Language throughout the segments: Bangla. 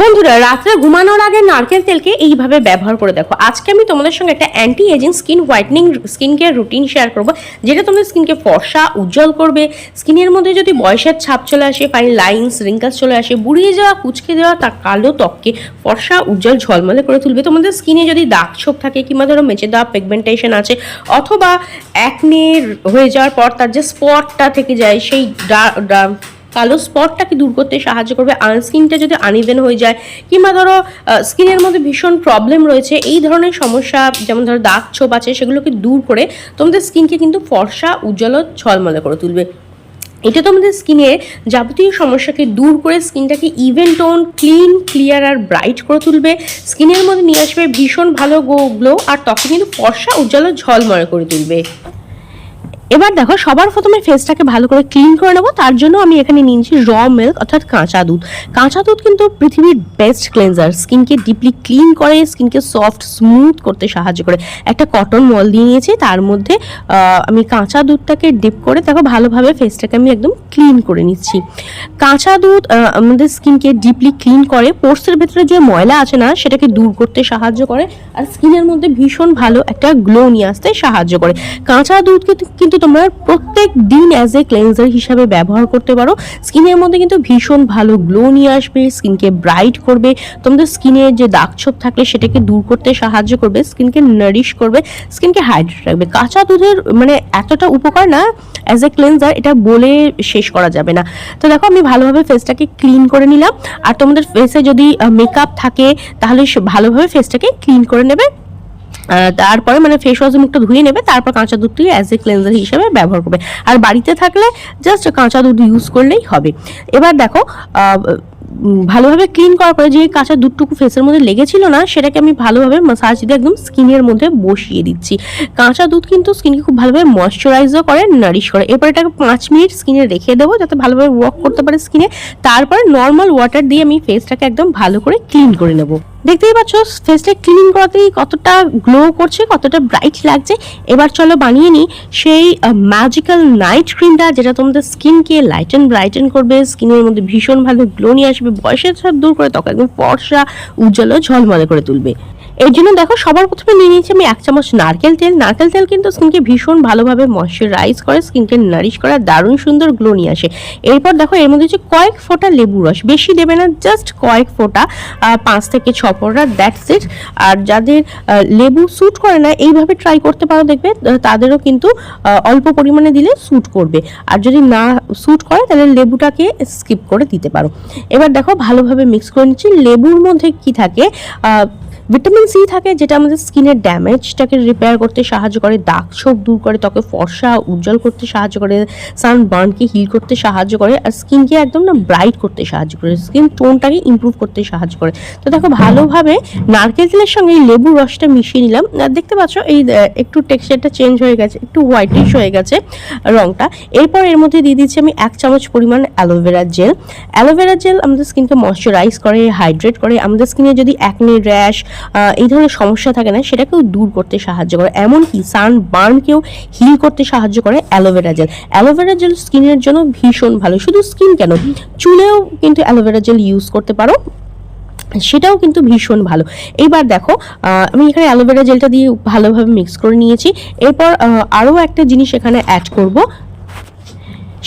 বন্ধুরা, রাত্রে ঘুমানোর আগে নারকেল তেলকে এইভাবে ব্যবহার করে দেখো। আজকে আমি তোমাদের সঙ্গে একটা anti ageing skin whitening skin care routine share করব, যেটা তোমাদের স্কিনকে ফর্সা, উজ্জ্বল করবে। স্কিনের মধ্যে যদি বয়সের ছাপ চলে আসে ফাইন লাইন্স রিঙ্কাস চলে আসে, বুড়িয়ে যাওয়া, কুচকে যাওয়া তার কালো ত্বককে ফর্সা, উজ্জ্বল, ঝলমলে করে তুলবে। তোমাদের স্কিনে যদি দাগ ছোপ থাকে, কিংবা ধরো মেচে দেওয়া পিগমেন্টেশন আছে, অথবা একনে হয়ে যাওয়ার পর তার যে স্পটটা থেকে যায়, সেই কালো স্পটটাকে দূর করতে সাহায্য করবে। আর স্কিনটা যদি আনইভেন হয়ে যায়, কিংবা ধরো স্কিনের মধ্যে ভীষণ প্রবলেম রয়েছে, এই ধরনের সমস্যা, যেমন ধরো দাগ ছোপ আছে, সেগুলোকে দূর করে তোমাদের স্কিনকে কিন্তু ফর্সা, উজ্জ্বল ও ঝলমলে করে তুলবে। এটা তোমাদের স্কিনের যাবতীয় সমস্যাকে দূর করে স্কিনটাকে ইভেন টোন ক্লিন ক্লিয়ার আর ব্রাইট করে তুলবে। স্কিনের মধ্যে নিয়ে আসবে ভীষণ ভালো গো গ্লো আর ত্বকে কিন্তু ফর্সা, উজ্জ্বল ও ঝলমলে করে তুলবে। এবার দেখো, সবার প্রথমে ফেসটাকে ভালো করে ক্লিন করে নেব। তার জন্য আমি এখানে নিয়েছি র মিল্ক অর্থাৎ কাঁচা দুধ। কাঁচা দুধ কিন্তু পৃথিবীর বেস্ট ক্লেন্সার স্কিনকে ডিপলি ক্লিন করে স্কিনকে সফট স্মুথ করতে সাহায্য করে। একটা কটন মল দিয়ে নিয়েছি, তার মধ্যে আমি কাঁচা দুধটাকে ডিপ করে, দেখো, ভালোভাবে ফেসটাকে আমি একদম ক্লিন করে নিচ্ছি। কাঁচা দুধ আমাদের স্কিনকে ডিপলি ক্লিন করে পোর্সের ভেতরে যে ময়লা আছে না, সেটাকে দূর করতে সাহায্য করে। আর স্কিনের মধ্যে ভীষণ ভালো একটা গ্লো নিয়ে আসতে সাহায্য করে। কাঁচা দুধকে তো- কিন্তু তোমরা প্রত্যেক দিন অ্যাজ এ ক্লেন্সার হিসাবে ব্যবহার করতে পারো। স্কিনের মধ্যে কিন্তু ভীষণ ভালো গ্লো নিয়ে আসবে, স্কিনকে ব্রাইট করবে। তোমাদের স্কিনের যে দাগ ছোপ থাকলে সেটাকে দূর করতে সাহায্য করবে, স্কিনকে নারিশ করবে, স্কিনকে হাইড্রেট রাখবে। কাঁচা দুধের মানে এতটা উপকার না অ্যাজ এ ক্লেন্সার এটা বলে শেষ করা যাবে না। তো দেখো, আমি ভালোভাবে ফেসটাকে ক্লিন করে নিলাম। আর তোমাদের ফেসে যদি মেকআপ থাকে, তাহলে ভালোভাবে ফেসটাকে ক্লিন করে নেবে। তারপরে মানে ফেস ওয়াশ মুখটা ধুয়ে নেবে, তারপর কাঁচা দুধটি অ্যাজ এ ক্লেন্সার হিসেবে ব্যবহার করবে। আর বাড়িতে থাকলে জাস্ট কাঁচা দুধ ইউজ করলেই হবে। এবার দেখো ভালোভাবে ক্লিন করার পরে যে কাঁচা দুধটুকু ফেসের মধ্যে লেগেছিল না, সেটাকে আমি ভালোভাবে মাসাজ দিয়ে একদম স্কিনের মধ্যে বসিয়ে দিচ্ছি। কাঁচা দুধ কিন্তু স্কিনকে খুব ভালোভাবে ময়শ্চারাইজও করে নারিশ করে। এরপর এটাকে পাঁচ মিনিট স্কিনে রেখে দেবো, যাতে ভালোভাবে ওয়াক করতে পারে স্কিনে তারপর নর্মাল ওয়াটার দিয়ে আমি ফেসটাকে একদম ভালো করে ক্লিন করে নেব। দেখতেই পাচ্ছ ফেসটা ক্লিন করাতেই কতটা গ্লো করছে, কতটা ব্রাইট লাগছে। এবার চলো বানিয়ে নিই সেই ম্যাজিক্যাল নাইট ক্রিমটা যেটা তোমাদের স্কিনকে লাইটেন ব্রাইটেন করবে। স্কিনের মধ্যে ভীষণ ভালো গ্লো নিয়ে আসবে। বয়সের সব দূর করে তখন একদম ফর্সা, উজ্জ্বল ঝলমলে করে তুলবে। এর জন্য দেখো সবার প্রথমে নিয়ে নিয়েছি আমি এক চামচ নারকেল তেল। নারকেল তেল কিন্তু স্কিনকে ভীষণ ভালোভাবে ময়শ্চারাইজ করে, স্কিনকে নারিশ করে দারুণ সুন্দর গ্লো নিয়ে আসে। এরপর দেখো এর মধ্যে হচ্ছে কয়েক ফোঁটা লেবু রস। বেশি দেবে না জাস্ট কয়েক ফোঁটা পাঁচ থেকে ছ ফোঁটা দ্যাটস ইট আর যাদের লেবু স্যুট করে না, এইভাবে ট্রাই করতে পারো, দেখবে তাদেরও কিন্তু অল্প পরিমাণে দিলে স্যুট করবে। আর যদি না স্যুট করে, তাহলে লেবুটাকে স্কিপ করে দিতে পারো। এবার দেখো ভালোভাবে মিক্স করে নিচ্ছি। লেবুর মধ্যে কি থাকে? ভিটামিন সি থাকে যেটা আমাদের স্কিনের ড্যামেজটাকে রিপেয়ার করতে সাহায্য করে, দাগ ছোপ দূর করে, ত্বকে ফর্সা, উজ্জ্বল করতে সাহায্য করে সান বার্নকে হিল করতে সাহায্য করে, আর স্কিনকে একদম না ব্রাইট করতে সাহায্য করে স্কিন টোনটাকে ইমপ্রুভ করতে সাহায্য করে। তো দেখো, ভালোভাবে নারকেল তেলের সঙ্গে এই লেবুর রসটা মিশিয়ে নিলাম। আর দেখতে পাচ্ছ, এই একটু টেক্সচারটা চেঞ্জ হয়ে গেছে, একটু হোয়াইটিশ হয়ে গেছে রংটা। এরপর এর মধ্যে দিয়ে দিচ্ছি আমি এক চামচ পরিমাণ অ্যালোভেরা জেল অ্যালোভেরা জেল আমাদের স্কিনকে ময়শ্চারাইজ করে হাইড্রেট করে। আমাদের স্কিনে যদি অ্যাকনে র্যাশ এই ধরনের সমস্যা থাকে না, সেটাকেও দূর করতে সাহায্য করে। এমনকি সান বার্নকেও হিল করতে সাহায্য করে অ্যালোভেরা জেল। অ্যালোভেরা জেল স্কিনের জন্য ভীষণ ভালো। শুধু স্কিন কেন, চুলেও কিন্তু অ্যালোভেরা জেল ইউজ করতে পারো। সেটাও কিন্তু ভীষণ ভালো। এইবার দেখো আমি এখানে অ্যালোভেরা জেলটা দিয়ে ভালোভাবে মিক্স করে নিয়েছি। এরপর আরও একটা জিনিস এখানে অ্যাড করব।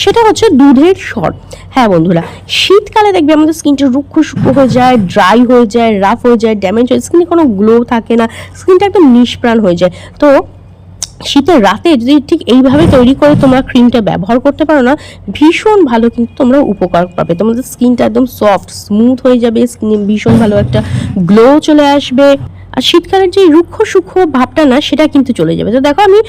সেটা হচ্ছে দুধের স্বর হ্যাঁ বন্ধুরা, শীতকালে দেখবে আমাদের স্কিনটা রুক্ষ শুকো হয়ে যায় ড্রাই হয়ে যায় রাফ হয়ে যায় ড্যামেজ হয়ে স্কিনে কোনো গ্লো থাকে না, স্কিনটা একদম নিষ্প্রাণ হয়ে যায়। তো শীতের রাতে যদি ঠিক এইভাবে তৈরি করে তোমরা ক্রিমটা ব্যবহার করতে পারো না, ভীষণ ভালো কিন্তু তোমরা উপকার পাবে। তোমাদের স্কিনটা একদম সফট স্মুথ হয়ে যাবে, স্কিনে ভীষণ ভালো একটা গ্লো চলে আসবে। আর শীতকালের যে রুক্ষ সূক্ষ্ম ভাবটা না, সেটা কিন্তু চলে যাবে। তো দেখো, আমি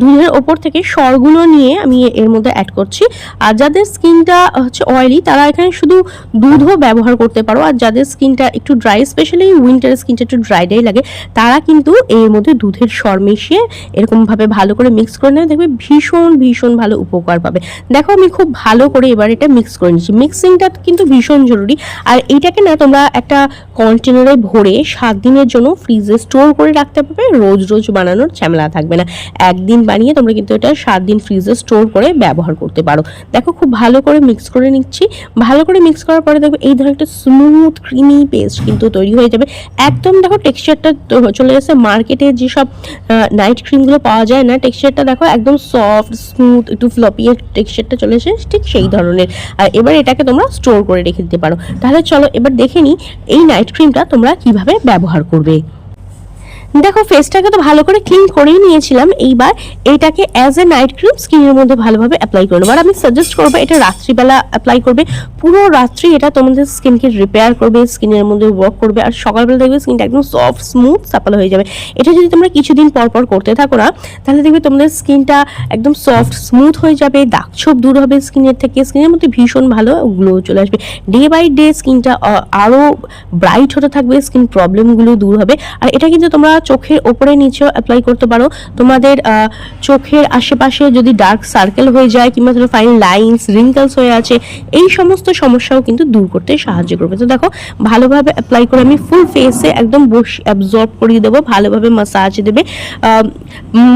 দুধের ওপর থেকে সরগুলো নিয়ে আমি এর মধ্যে অ্যাড করছি। আর যাদের স্কিনটা হচ্ছে অয়েলি তারা এখানে শুধু দুধও ব্যবহার করতে পারো। আর যাদের স্কিনটা একটু ড্রাই স্পেশালি উইন্টার স্কিনটা একটু ড্রাই ড্রাই লাগে, তারা কিন্তু এর মধ্যে দুধের সর মিশিয়ে এরকমভাবে ভালো করে মিক্স করে নেবে। দেখবে ভীষণ ভীষণ ভালো উপকার পাবে। দেখো, আমি খুব ভালো করে এবার এটা মিক্স করে নিচ্ছি। মিক্সিংটা কিন্তু ভীষণ জরুরি। আর এইটাকে না, তোমরা একটা কন্টেনারে ভরে সাত দিনের জন্য ফ্রিজে স্টোর করে রাখতে পারবে। রোজ রোজ বানানোর ঝামেলা থাকবে না। একদিন বানিয়ে তোমরা কিন্তু এটা সাত দিন ফ্রিজে স্টোর করে ব্যবহার করতে পারো। দেখো, খুব ভালো করে মিক্স করে নিচ্ছি। ভালো করে মিক্স করার পরে দেখো, এই ধরনের একটা স্মুথ ক্রিমি পেস্ট কিন্তু তৈরি হয়ে যাবে। একদম দেখো টেক্সচারটা চলে গেছে। মার্কেটে যেসব নাইট ক্রিমগুলো পাওয়া যায় না টেক্সচারটা দেখো, একদম সফট স্মুথ একটু ফ্লপি টেক্সচারটা চলে এসে ঠিক সেই ধরনের। আর এবার এটাকে তোমরা স্টোর করে রেখে দিতে পারো। তাহলে চলো, এবার দেখে নিই এই নাইট ক্রিমটা তোমরা কীভাবে ব্যবহার করবে। দেখো ফেসটাকে তো ভালো করে ক্লিন করেই নিয়েছিলাম। এইবার এটাকে অ্যাজ এ নাইট ক্রিম স্কিনের মধ্যে ভালোভাবে অ্যাপ্লাই করে নেব আর আমি সাজেস্ট করব, এটা রাত্রিবেলা অ্যাপ্লাই করবে। পুরো রাত্রি এটা তোমাদের স্কিনকে রিপেয়ার করবে স্কিনের মধ্যে ওয়ার্ক করবে। আর সকালবেলা দেখবে স্কিনটা একদম সফট স্মুথ সাপাল হয়ে যাবে। এটা যদি তোমরা কিছুদিন পর পর করতে থাকো না, তাহলে দেখবে তোমাদের স্কিনটা একদম সফট স্মুথ হয়ে যাবে। দাগ ছোপ দূর হবে স্কিনের থেকে। স্কিনের মধ্যে ভীষণ ভালো গ্লো চলে আসবে। ডে বাই ডে স্কিনটা আরও ব্রাইট হতে থাকবে। স্কিন প্রবলেমগুলো দূর হবে। আর এটা কিন্তু তোমরা চোখের ওপরে নিচেও অ্যাপ্লাই করতে পারো। তোমাদের চোখের আশেপাশে যদি ডার্ক সার্কেল হয়ে যায় কিংবা ধরো ফাইন লাইন্স রিঙ্কলস হয়ে আছে, এই সমস্ত সমস্যাও কিন্তু দূর করতে সাহায্য করবে। তো দেখো, ভালোভাবে অ্যাপ্লাই করে আমি ফুল ফেসে একদম বস অ্যাবজর্ব করিয়ে দেবো, ভালোভাবে মাসাজ দেবে।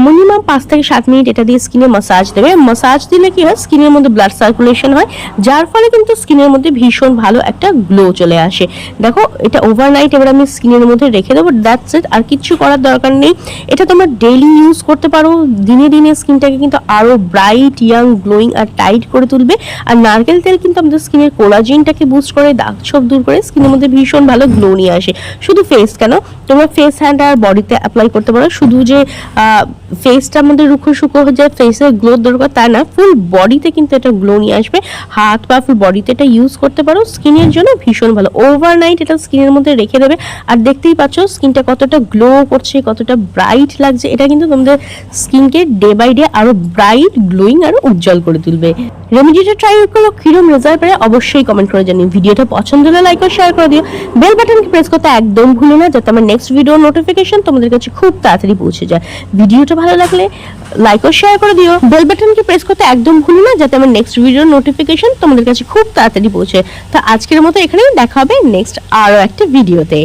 মিনিমাম পাঁচ থেকে সাত মিনিট এটা দিয়ে স্কিনে মাসাজ দেবে। মাসাজ দিলে কি হয়? স্কিনের মধ্যে ব্লাড সার্কুলেশন হয়, যার ফলে কিন্তু স্কিনের মধ্যে ভীষণ ভালো একটা গ্লো চলে আসে। দেখো, এটা ওভারনাইট এবার আমি স্কিনের মধ্যে রেখে দেবো দ্যাটস ইট আর কিচ্ছু করার দরকার নেই। এটা তোমরা ডেইলি ইউজ করতে পারো। দিনে দিনে স্কিনটাকে কিন্তু আরও ব্রাইট ইয়াং গ্লোয়িং আর টাইট করে তুলবে। আর নারকেল তেল কিন্তু আমাদের স্কিনের কোলাজিনটাকে বুস্ট করে, দাগ ছোপ দূর করে স্কিনের মধ্যে ভীষণ ভালো গ্লো নিয়ে আসে। শুধু ফেস কেন? তোমরা ফেস হ্যান্ড আর বডিতে অ্যাপ্লাই করতে পারো। শুধু যে ফেসটার মধ্যে রুখো শুকো হয়ে যায় ফেসের গ্লো দরকার তা না। ফুল বডিতে কিন্তু এটা গ্লো নিয়ে আসবে। হাত বা ফুল বডিতে এটা ইউজ করতে পারো। স্কিনের জন্য ভীষণ ভালো। ওভারনাইট এটা স্কিনের মধ্যে রেখে দেবে। আর দেখতেই পাচ্ছ, স্কিনটা কতটা গ্লো করছে, কতটা ব্রাইট লাগছে। এটা কিন্তু তোমাদের স্কিনকে ডে বাই ডে আরও ব্রাইট গ্লোয়িং আরও উজ্জ্বল করে তুলবে। রেমিডিটা ট্রাই করো, কিরম রেজাল্ট পেরে অবশ্যই কমেন্ট করে জানিও। ভিডিওটা পছন্দ হলে লাইক ও শেয়ার করে দিও। বেল বাটনকে প্রেস করতে একদম ভুলো না, যাতে আমার নেক্সট ভিডিও নোটিফিকেশন তোমাদের কাছে খুব তাড়াতাড়ি পৌঁছে যায়। ভিডিওটা ভালো লাগলে লাইক ও শেয়ার করে দিও। বেল বাটনকে প্রেস করতে একদম ভুলো না, যাতে আমার নেক্সট ভিডিও নোটিফিকেশন তোমাদের কাছে খুব তাড়াতাড়ি পৌঁছে। তো আজকের মতো এখানেই দেখা হবে নেক্সট আরও একটা ভিডিওতে